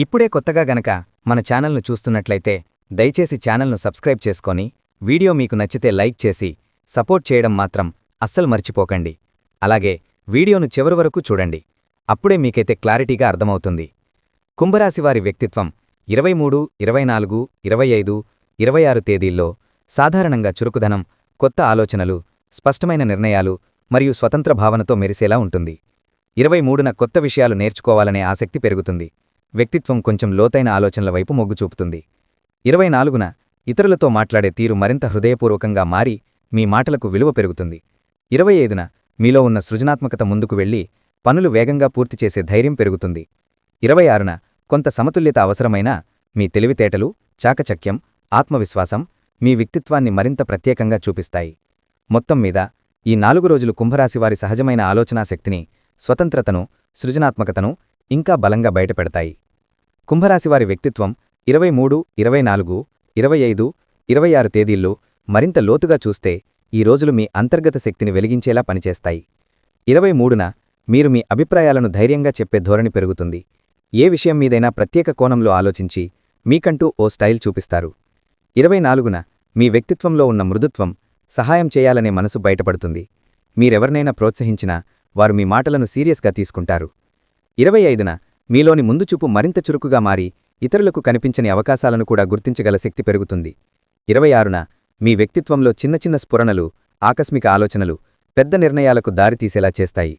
ఇప్పుడే కొత్తగా గనక మన ఛానల్ను చూస్తున్నట్లయితే దయచేసి ఛానల్ను సబ్స్క్రైబ్ చేసుకొని వీడియో మీకు నచ్చితే లైక్ చేసి సపోర్ట్ చేయడం మాత్రం అస్సలు మర్చిపోకండి. అలాగే వీడియోను చివరి వరకు చూడండి. అప్పుడే మీకైతే క్లారిటీగా అర్థమవుతుంది. కుంభరాశివారి వ్యక్తిత్వం ఇరవై మూడు ఇరవై నాలుగు ఇరవై ఐదు ఇరవై ఆరు తేదీల్లో సాధారణంగా చురుకుదనం కొత్త ఆలోచనలు స్పష్టమైన నిర్ణయాలు మరియు స్వతంత్ర భావనతో మెరిసేలా ఉంటుంది. ఇరవై మూడున కొత్త విషయాలు నేర్చుకోవాలనే ఆసక్తి పెరుగుతుంది. వ్యక్తిత్వం కొంచెం లోతైన ఆలోచనల వైపు మొగ్గు చూపుతుంది. ఇరవై నాలుగున ఇతరులతో మాట్లాడే తీరు మరింత హృదయపూర్వకంగా మారి మీ మాటలకు విలువ పెరుగుతుంది. ఇరవై ఐదున మీలో ఉన్న సృజనాత్మకత ముందుకు వెళ్ళి పనులు వేగంగా పూర్తి చేసే ధైర్యం పెరుగుతుంది. ఇరవై ఆరున కొంత సమతుల్యత అవసరమైనా మీ తెలివితేటలు చాకచక్యం ఆత్మవిశ్వాసం మీ వ్యక్తిత్వాన్ని మరింత ప్రత్యేకంగా చూపిస్తాయి. మొత్తం మీద ఈ నాలుగు రోజులు కుంభరాశివారి సహజమైన ఆలోచనాశక్తిని స్వతంత్రతను సృజనాత్మకతను ఇంకా బలంగా బయటపెడతాయి. కుంభరాశివారి వ్యక్తిత్వం ఇరవై మూడు ఇరవై నాలుగు ఇరవై ఐదు ఇరవై ఆరు తేదీల్లో మరింత లోతుగా చూస్తే ఈ రోజులు మీ అంతర్గత శక్తిని వెలిగించేలా పనిచేస్తాయి. ఇరవై మూడున మీరు మీ అభిప్రాయాలను ధైర్యంగా చెప్పే ధోరణి పెరుగుతుంది. ఏ విషయం మీదైనా ప్రత్యేక కోణంలో ఆలోచించి మీకంటూ ఓ స్టైల్ చూపిస్తారు. ఇరవై నాలుగున మీ వ్యక్తిత్వంలో ఉన్న మృదుత్వం సహాయం చేయాలనే మనసు బయటపడుతుంది. మీరెవర్నైనా ప్రోత్సహించినా వారు మీ మాటలను సీరియస్గా తీసుకుంటారు. ఇరవై ఐదున మీలోని ముందుచూపు మరింత చురుకుగా మారి ఇతరులకు కనిపించని అవకాశాలను కూడా గుర్తించగల శక్తి పెరుగుతుంది. ఇరవై ఆరున మీ వ్యక్తిత్వంలో చిన్న చిన్న స్ఫురణలు ఆకస్మిక ఆలోచనలు పెద్ద నిర్ణయాలకు దారితీసేలా చేస్తాయి.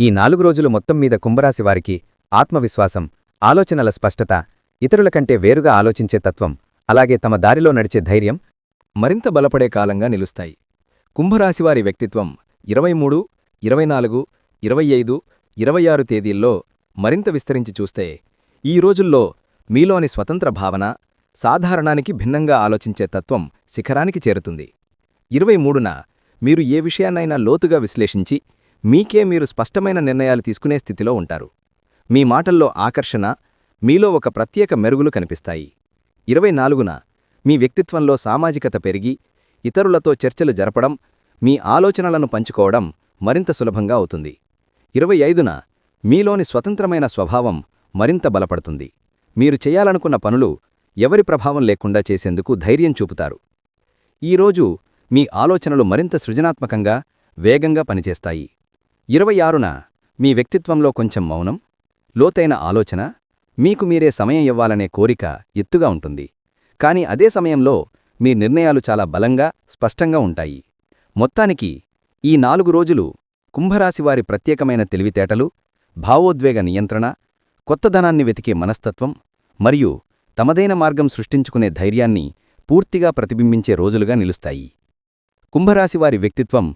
ఈ నాలుగు రోజులు మొత్తం మీద కుంభరాశి వారికి ఆత్మవిశ్వాసం ఆలోచనల స్పష్టత ఇతరుల కంటే వేరుగా ఆలోచించే తత్వం అలాగే తమ దారిలో నడిచే ధైర్యం మరింత బలపడే కాలంగా నిలుస్తాయి. కుంభరాశివారి వ్యక్తిత్వం ఇరవై మూడు ఇరవై నాలుగు ఇరవై ఐదు ఇరవై ఆరు తేదీల్లో మరింత విస్తరించి చూస్తే ఈ రోజుల్లో మీలోని స్వతంత్ర భావన సాధారణానికి భిన్నంగా ఆలోచించే తత్వం శిఖరానికి చేరుతుంది. ఇరవై మూడున మీరు ఏ విషయాన్నైనా లోతుగా విశ్లేషించి మీకే మీరు స్పష్టమైన నిర్ణయాలు తీసుకునే స్థితిలో ఉంటారు. మీ మాటల్లో ఆకర్షణ మీలో ఒక ప్రత్యేక మెరుగులు కనిపిస్తాయి. ఇరవై నాలుగున మీ వ్యక్తిత్వంలో సామాజికత పెరిగి ఇతరులతో చర్చలు జరపడం మీ ఆలోచనలను పంచుకోవడం మరింత సులభంగా అవుతుంది. ఇరవై ఐదున మీలోని స్వతంత్రమైన స్వభావం మరింత బలపడుతుంది. మీరు చేయాలనుకున్న పనులు ఎవరి ప్రభావం లేకుండా చేసేందుకు ధైర్యం చూపుతారు. ఈరోజు మీ ఆలోచనలు మరింత సృజనాత్మకంగా వేగంగా పనిచేస్తాయి. ఇరవై ఆరున మీ వ్యక్తిత్వంలో కొంచెం మౌనం లోతైన ఆలోచన మీకు మీరే సమయం ఇవ్వాలనే కోరిక ఎత్తుగా ఉంటుంది. కాని అదే సమయంలో మీ నిర్ణయాలు చాలా బలంగా స్పష్టంగా ఉంటాయి. మొత్తానికి ఈ నాలుగు రోజులు కుంభరాశివారి ప్రత్యేకమైన తెలివితేటలు భావోద్వేగ నియంత్రణ కొత్తదనాన్ని వెతికే మనస్తత్వం మరియు తమదైన మార్గం సృష్టించుకునే ధైర్యాన్ని పూర్తిగా ప్రతిబింబించే రోజులుగా నిలుస్తాయి. కుంభరాశివారి వ్యక్తిత్వం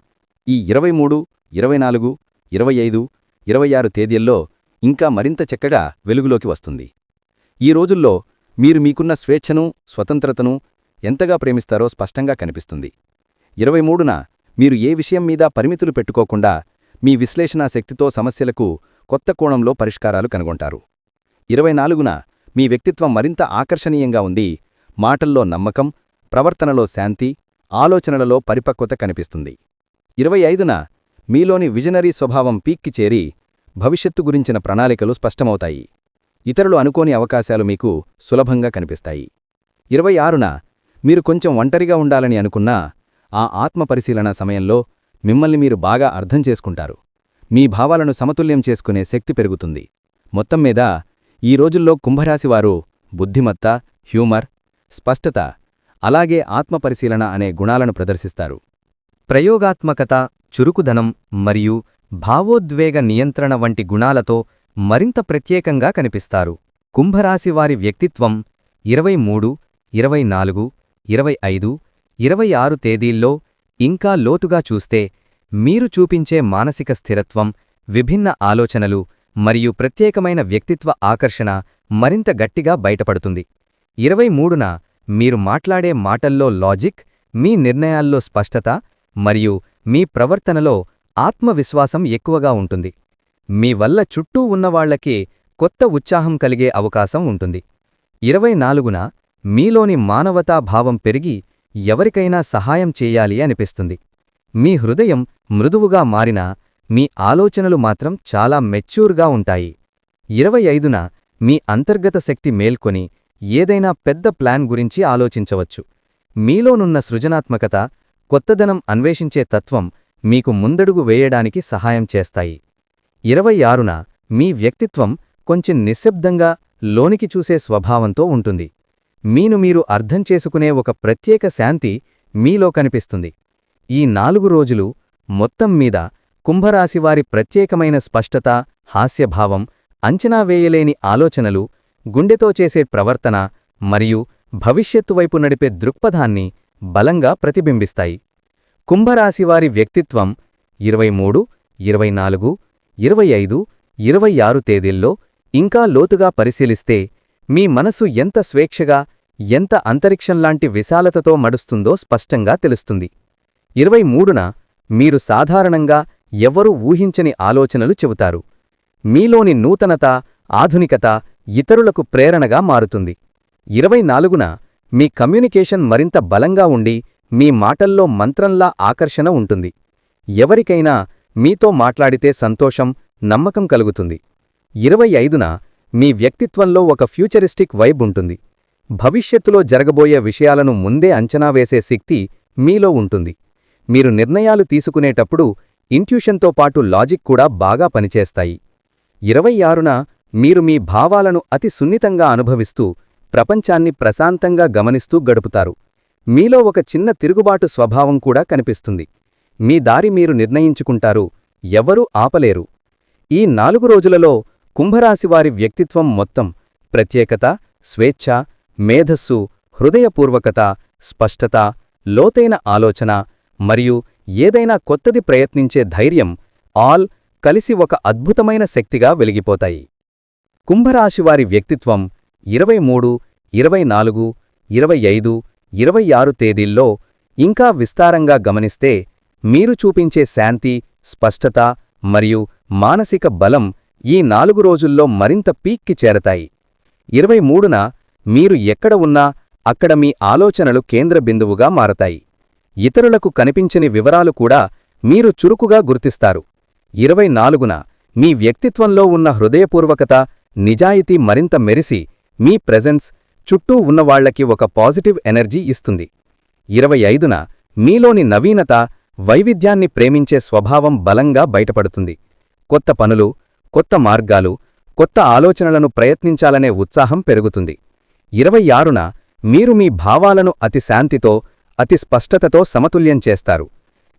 ఈ ఇరవై మూడు ఇరవై నాలుగు ఇరవై ఐదు ఇరవై ఆరు తేదీల్లో ఇంకా మరింత చక్కగా వెలుగులోకి వస్తుంది. ఈ రోజుల్లో మీరు మీకున్న స్వేచ్ఛను స్వతంత్రతను ఎంతగా ప్రేమిస్తారో స్పష్టంగా కనిపిస్తుంది. ఇరవై మూడున మీరు ఏ విషయం మీద పరిమితులు పెట్టుకోకుండా మీ విశ్లేషణా శక్తితో సమస్యలకు కొత్త కోణంలో పరిష్కారాలు కనుగొంటారు. ఇరవై నాలుగున మీ వ్యక్తిత్వం మరింత ఆకర్షణీయంగా ఉంది మాటల్లో నమ్మకం ప్రవర్తనలో శాంతి ఆలోచనలలో పరిపక్వత కనిపిస్తుంది. ఇరవై ఐదున మీలోని విజనరీ స్వభావం పీక్కి చేరి భవిష్యత్తు గురించిన ప్రణాళికలు స్పష్టమవుతాయి. ఇతరులు అనుకోని అవకాశాలు మీకు సులభంగా కనిపిస్తాయి. ఇరవై ఆరున మీరు కొంచెం ఒంటరిగా ఉండాలని అనుకున్నా ఆ ఆత్మపరిశీలన సమయంలో మిమ్మల్ని మీరు బాగా అర్థం చేసుకుంటారు. మీ భావాలను సమతుల్యం చేసుకునే శక్తి పెరుగుతుంది. మొత్తం మీద ఈ రోజుల్లో కుంభరాశివారు బుద్ధిమత్త హ్యూమర్ స్పష్టత అలాగే ఆత్మపరిశీలన అనే గుణాలను ప్రదర్శిస్తారు. ప్రయోగాత్మకత చురుకుదనం మరియు భావోద్వేగ నియంత్రణ వంటి గుణాలతో మరింత ప్రత్యేకంగా కనిపిస్తారు. కుంభరాశివారి వ్యక్తిత్వం ఇరవై మూడు ఇరవై నాలుగు ఇరవై ఐదు ఇరవై ఆరు తేదీల్లో ఇంకా లోతుగా చూస్తే మీరు చూపించే మానసిక స్థిరత్వం విభిన్న ఆలోచనలు మరియు ప్రత్యేకమైన వ్యక్తిత్వ ఆకర్షణ మరింత గట్టిగా బయటపడుతుంది. ఇరవై మూడున మీరు మాట్లాడే మాటల్లో లాజిక్ మీ నిర్ణయాల్లో స్పష్టత మరియు మీ ప్రవర్తనలో ఆత్మవిశ్వాసం ఎక్కువగా ఉంటుంది. మీ వల్ల చుట్టూ ఉన్నవాళ్ళకి కొత్త ఉత్సాహం కలిగే అవకాశం ఉంటుంది. ఇరవై నాలుగున మీలోని మానవతాభావం పెరిగి ఎవరికైనా సహాయం చేయాలి అనిపిస్తుంది. మీ హృదయం మృదువుగా మారినా మీ ఆలోచనలు మాత్రం చాలా మెచ్యూర్గా ఉంటాయి. ఇరవై ఐదున మీ అంతర్గత శక్తి మేల్కొని ఏదైనా పెద్ద ప్లాన్ గురించి ఆలోచించవచ్చు. మీలోనున్న సృజనాత్మకత కొత్తదనం అన్వేషించే తత్వం మీకు ముందడుగు వేయడానికి సహాయం చేస్తాయి. ఇరవై ఆరున మీ వ్యక్తిత్వం కొంచెం నిశ్శబ్దంగా లోనికి చూసే స్వభావంతో ఉంటుంది. మీను మీరు అర్థం చేసుకునే ఒక ప్రత్యేక శాంతి మీలో కనిపిస్తుంది. ఈ నాలుగు రోజులు మొత్తం మీద కుంభరాశివారి ప్రత్యేకమైన స్పష్టత హాస్యభావం అంచనా వేయలేని ఆలోచనలు గుండెతో చేసే ప్రవర్తన మరియు భవిష్యత్తు వైపు నడిపే దృక్పథాన్ని బలంగా ప్రతిబింబిస్తాయి. కుంభరాశివారి వ్యక్తిత్వం ఇరవై మూడు ఇరవై నాలుగు ఇరవై ఐదు ఇరవై ఆరు తేదీల్లో ఇంకా లోతుగా పరిశీలిస్తే మీ మనసు ఎంత స్వేచ్ఛగా ఎంత అంతరిక్షంలాంటి విశాలతతో మడుస్తుందో స్పష్టంగా తెలుస్తుంది. ఇరవై మూడున మీరు సాధారణంగా ఎవ్వరూ ఊహించని ఆలోచనలు చెబుతారు. మీలోని నూతనత ఆధునికత ఇతరులకు ప్రేరణగా మారుతుంది. ఇరవై నాలుగున మీ కమ్యూనికేషన్ మరింత బలంగా ఉండి మీ మాటల్లో మంత్రంలా ఆకర్షణ ఉంటుంది. ఎవరికైనా మీతో మాట్లాడితే సంతోషం నమ్మకం కలుగుతుంది. ఇరవై ఐదున మీ వ్యక్తిత్వంలో ఒక ఫ్యూచరిస్టిక్ వైబ్ ఉంటుంది. భవిష్యత్తులో జరగబోయే విషయాలను ముందే అంచనా వేసే శక్తి మీలో ఉంటుంది. మీరు నిర్ణయాలు తీసుకునేటప్పుడు ఇంట్యూషన్తో పాటు లాజిక్ కూడా బాగా పనిచేస్తాయి. ఇరవై ఆరున మీరు మీ భావాలను అతి సున్నితంగా అనుభవిస్తూ ప్రపంచాన్ని ప్రశాంతంగా గమనిస్తూ గడుపుతారు. మీలో ఒక చిన్న తిరుగుబాటు స్వభావం కూడా కనిపిస్తుంది. మీ దారి మీరు నిర్ణయించుకుంటారు ఎవరూ ఆపలేరు. ఈ నాలుగు రోజులలో కుంభరాశివారి వ్యక్తిత్వం మొత్తం ప్రత్యేకత స్వేచ్ఛ మేధస్సు హృదయపూర్వకత స్పష్టత లోతైన ఆలోచన మరియు ఏదైనా కొత్తది ప్రయత్నించే ధైర్యం ఆల్ కలిసి ఒక అద్భుతమైన శక్తిగా వెలిగిపోతాయి. కుంభరాశివారి వ్యక్తిత్వం ఇరవై మూడు ఇరవై నాలుగు ఇరవై ఐదు ఇరవై ఆరు తేదీల్లో ఇంకా విస్తారంగా గమనిస్తే మీరు చూపించే శాంతి స్పష్టత మరియు మానసిక బలం ఈ నాలుగు రోజుల్లో మరింత పీక్కి చేరతాయి. ఇరవై మూడున మీరు ఎక్కడ ఉన్నా అక్కడ మీ ఆలోచనలు కేంద్ర బిందువుగా మారతాయి. ఇతరులకు కనిపించని వివరాలు కూడా మీరు చురుకుగా గుర్తిస్తారు. ఇరవై నాలుగున మీ వ్యక్తిత్వంలో ఉన్న హృదయపూర్వకత నిజాయితీ మరింత మెరిసి మీ ప్రెజెన్స్ చుట్టూ ఉన్నవాళ్ళకి ఒక పాజిటివ్ ఎనర్జీ ఇస్తుంది. ఇరవై ఐదున మీలోని నవీనత వైవిధ్యాన్ని ప్రేమించే స్వభావం బలంగా బయటపడుతుంది. కొత్త పనులు కొత్త మార్గాలు కొత్త ఆలోచనలను ప్రయత్నించాలనే ఉత్సాహం పెరుగుతుంది. ఇరవై ఆరున మీరు మీ భావాలను అతి శాంతితో అతి స్పష్టతతో సమతుల్యం చేస్తారు.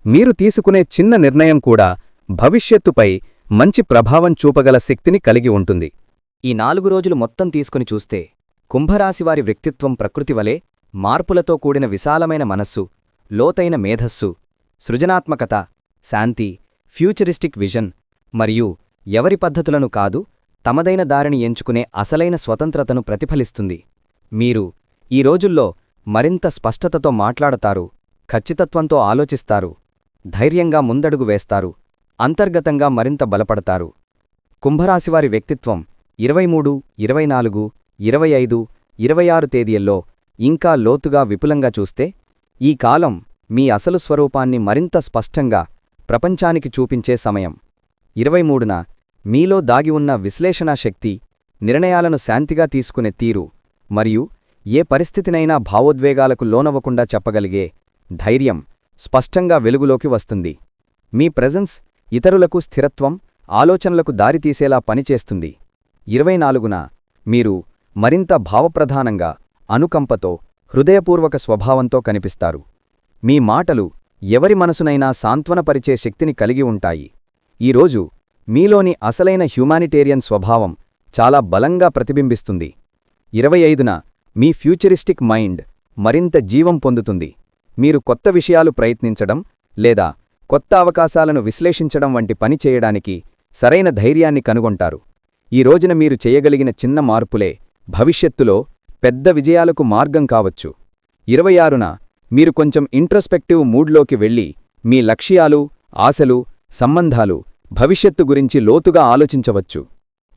మీరు తీసుకునే చిన్న నిర్ణయం కూడా భవిష్యత్తుపై మంచి ప్రభావం చూపగల శక్తిని కలిగి ఉంటుంది. ఈ నాలుగు రోజులు మొత్తం తీసుకుని చూస్తే కుంభరాశివారి వ్యక్తిత్వం ప్రకృతి వలె మార్పులతో కూడిన విశాలమైన మనస్సు లోతైన మేధస్సు సృజనాత్మకత శాంతి ఫ్యూచరిస్టిక్ విజన్ మరియు ఎవరి పద్ధతులను కాదు తమదైన దారిని ఎంచుకునే అసలైన స్వతంత్రతను ప్రతిఫలిస్తుంది. మీరు ఈ రోజుల్లో మరింత స్పష్టతతో మాట్లాడతారు ఖచ్చితత్వంతో ఆలోచిస్తారు ధైర్యంగా ముందడుగు వేస్తారు అంతర్గతంగా మరింత బలపడతారు. కుంభరాశివారి వ్యక్తిత్వం ఇరవై మూడు ఇరవై నాలుగు ఇరవై ఐదు ఇరవై ఆరు తేదీల్లో ఇంకా లోతుగా విపులంగా చూస్తే ఈ కాలం మీ అసలు స్వరూపాన్ని మరింత స్పష్టంగా ప్రపంచానికి చూపించే సమయం. ఇరవై మూడున మీలో దాగి ఉన్న విశ్లేషణా శక్తి నిర్ణయాలను శాంతిగా తీసుకునే తీరు మరియు ఏ పరిస్థితినైనా భావోద్వేగాలకు లోనవ్వకుండా చెప్పగలిగే ధైర్యం స్పష్టంగా వెలుగులోకి వస్తుంది. మీ ప్రెజెన్స్ ఇతరులకు స్థిరత్వం ఆలోచనలకు దారితీసేలా పనిచేస్తుంది. ఇరవై నాలుగున మీరు మరింత భావప్రధానంగా అనుకంపతో హృదయపూర్వక స్వభావంతో కనిపిస్తారు. మీ మాటలు ఎవరి మనసునైనా సాంత్వనపరిచే శక్తిని కలిగి ఉంటాయి. ఈరోజు మీలోని అసలైన హ్యూమానిటేరియన్ స్వభావం చాలా బలంగా ప్రతిబింబిస్తుంది. ఇరవై ఐదున మీ ఫ్యూచరిస్టిక్ మైండ్ మరింత జీవం పొందుతుంది. మీరు కొత్త విషయాలు ప్రయత్నించడం లేదా కొత్త అవకాశాలను విశ్లేషించడం వంటి పని చేయడానికి సరైన ధైర్యాన్ని కనుగొంటారు. ఈ రోజున మీరు చేయగలిగిన చిన్న మార్పులే భవిష్యత్తులో పెద్ద విజయాలకు మార్గం కావచ్చు. ఇరవై ఆరున మీరు కొంచెం ఇంట్రస్పెక్టివ్ మూడ్లోకి వెళ్ళి మీ లక్ష్యాలు ఆశలు సంబంధాలు భవిష్యత్తు గురించి లోతుగా ఆలోచించవచ్చు.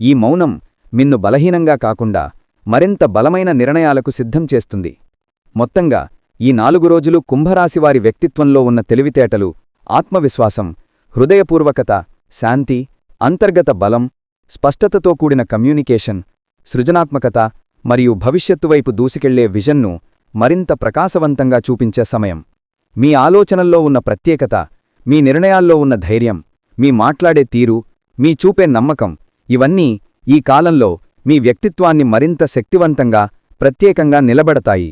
ఈ మౌనం మిన్ను బలహీనంగా కాకుండా మరింత బలమైన నిర్ణయాలకు సిద్ధం చేస్తుంది. మొత్తంగా ఈ నాలుగు రోజులు కుంభరాశివారి వ్యక్తిత్వంలో ఉన్న తెలివితేటలు ఆత్మవిశ్వాసం హృదయపూర్వకత శాంతి అంతర్గత బలం స్పష్టతతో కూడిన కమ్యూనికేషన్ సృజనాత్మకత మరియు భవిష్యత్తు వైపు దూసుకెళ్ళే విజన్ను మరింత ప్రకాశవంతంగా చూపించే సమయం. మీ ఆలోచనల్లో ఉన్న ప్రత్యేకత మీ నిర్ణయాల్లో ఉన్న ధైర్యం మీ మాట్లాడే తీరు మీ చూపే నమ్మకం ఇవన్నీ ఈ కాలంలో మీ వ్యక్తిత్వాన్ని మరింత శక్తివంతంగా ప్రత్యేకంగా నిలబడతాయి.